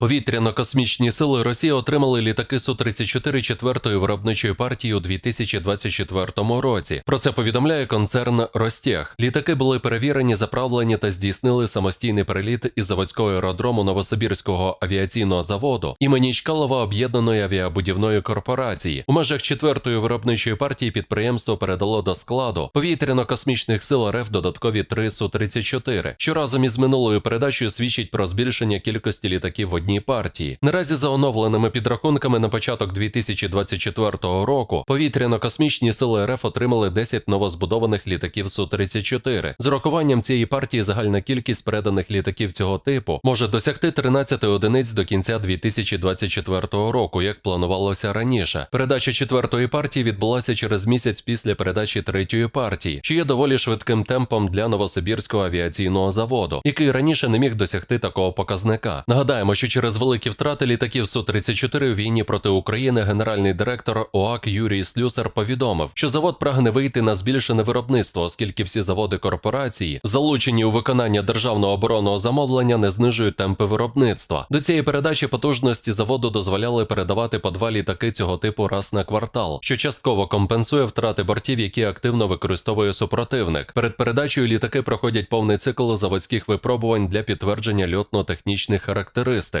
Повітряно-космічні сили Росії отримали літаки Су-34 четвертої виробничої партії у 2024 році. Про це повідомляє концерн Ростех. Літаки були перевірені, заправлені та здійснили самостійний переліт із заводського аеродрому Новосибірського авіаційного заводу імені Чкалова об'єднаної авіабудівної корпорації. У межах четвертої виробничої партії підприємство передало до складу повітряно-космічних сил РФ додаткові три Су-34, що разом із минулою передачею свідчить про збільшення кількості літаків в одній партії. Наразі за оновленими підрахунками на початок 2024 року повітряно-космічні сили РФ отримали 10 новозбудованих літаків Су-34. З урахуванням цієї партії загальна кількість переданих літаків цього типу може досягти 13 одиниць до кінця 2024 року, як планувалося раніше. Передача четвертої партії відбулася через місяць після передачі третьої партії, що є доволі швидким темпом для Новосибірського авіаційного заводу, який раніше не міг досягти такого показника. Нагадаємо, що через великі втрати літаків Су-34 у війні проти України генеральний директор ОАК Юрій Слюсар повідомив, що завод прагне вийти на збільшене виробництво, оскільки всі заводи корпорації, залучені у виконання державного оборонного замовлення, не знижують темпи виробництва. До цієї передачі потужності заводу дозволяли передавати по два літаки цього типу раз на квартал, що частково компенсує втрати бортів, які активно використовує супротивник. Перед передачею літаки проходять повний цикл заводських випробувань для підтвердження льотно-технічних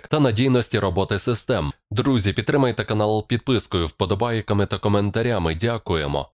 характеристик та надійності роботи систем. Друзі, підтримайте канал підпискою, вподобайками та коментарями. Дякуємо.